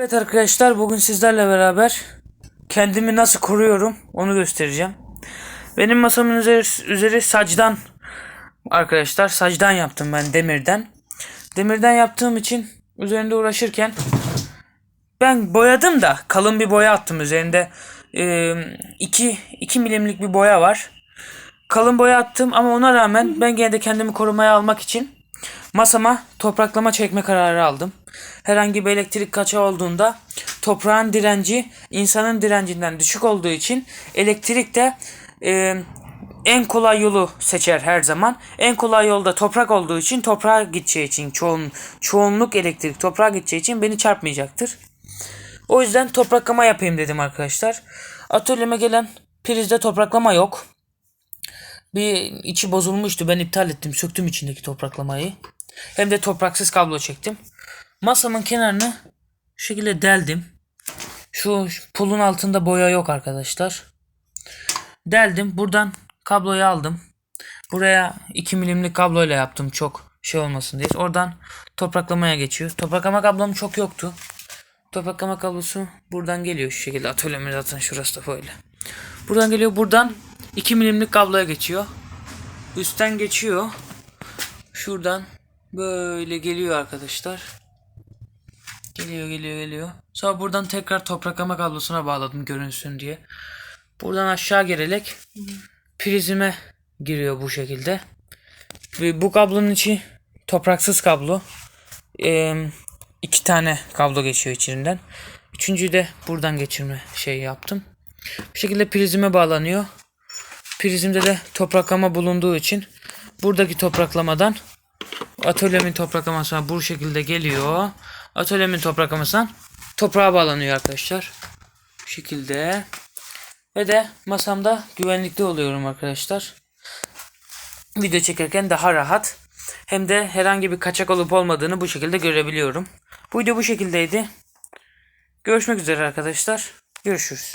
Evet arkadaşlar bugün sizlerle beraber kendimi nasıl koruyorum onu göstereceğim. Benim masamın üzeri, üzeri sacdan arkadaşlar sacdan yaptım ben demirden. Demirden yaptığım için üzerinde uğraşırken ben boyadım da kalın bir boya attım üzerinde 2 2 milimlik bir boya var. Kalın boya attım ama ona rağmen ben gene de kendimi korumaya almak için masama topraklama çekme kararı aldım. Herhangi bir elektrik kaçağı olduğunda toprağın direnci insanın direncinden düşük olduğu için elektrik de e, en kolay yolu seçer her zaman. En kolay yolda toprak olduğu için toprağa gideceği için çoğun, çoğunluk elektrik toprağa gideceği için beni çarpmayacaktır. O yüzden topraklama yapayım dedim arkadaşlar. Atölyeme gelen prizde topraklama yok. Bir içi bozulmuştu. Ben iptal ettim. Söktüm içindeki topraklamayı. Hem de topraksız kablo çektim. Masamın kenarını şu şekilde deldim. Şu pulun altında boya yok arkadaşlar. Deldim. Buradan kabloyu aldım. Buraya 2 milimlik kabloyla yaptım çok şey olmasın diye. Oradan topraklamaya geçiyor. Topraklama kablom çok yoktu. Topraklama kablosu buradan geliyor şu şekilde. Atölyemin zaten şurası da böyle. Buradan geliyor. Buradan 2 milimlik kabloya geçiyor. Üstten geçiyor. Şuradan böyle geliyor arkadaşlar. Geliyor geliyor geliyor. Sonra buradan tekrar topraklama kablosuna bağladım görünsün diye. Buradan aşağı gelerek prizime giriyor bu şekilde. Ve bu kablonun içi topraksız kablo. Ee, iki tane kablo geçiyor içinden. Üçüncüyü de buradan geçirme şey yaptım. Bu şekilde prizime bağlanıyor. Prizimde de topraklama bulunduğu için buradaki topraklamadan atölyemin topraklamasına bu şekilde geliyor. Atölyemin topraklamasından toprağa bağlanıyor arkadaşlar. Bu şekilde. Ve de masamda güvenlikli oluyorum arkadaşlar. Video çekerken daha rahat. Hem de herhangi bir kaçak olup olmadığını bu şekilde görebiliyorum. Bu video bu şekildeydi. Görüşmek üzere arkadaşlar. Görüşürüz.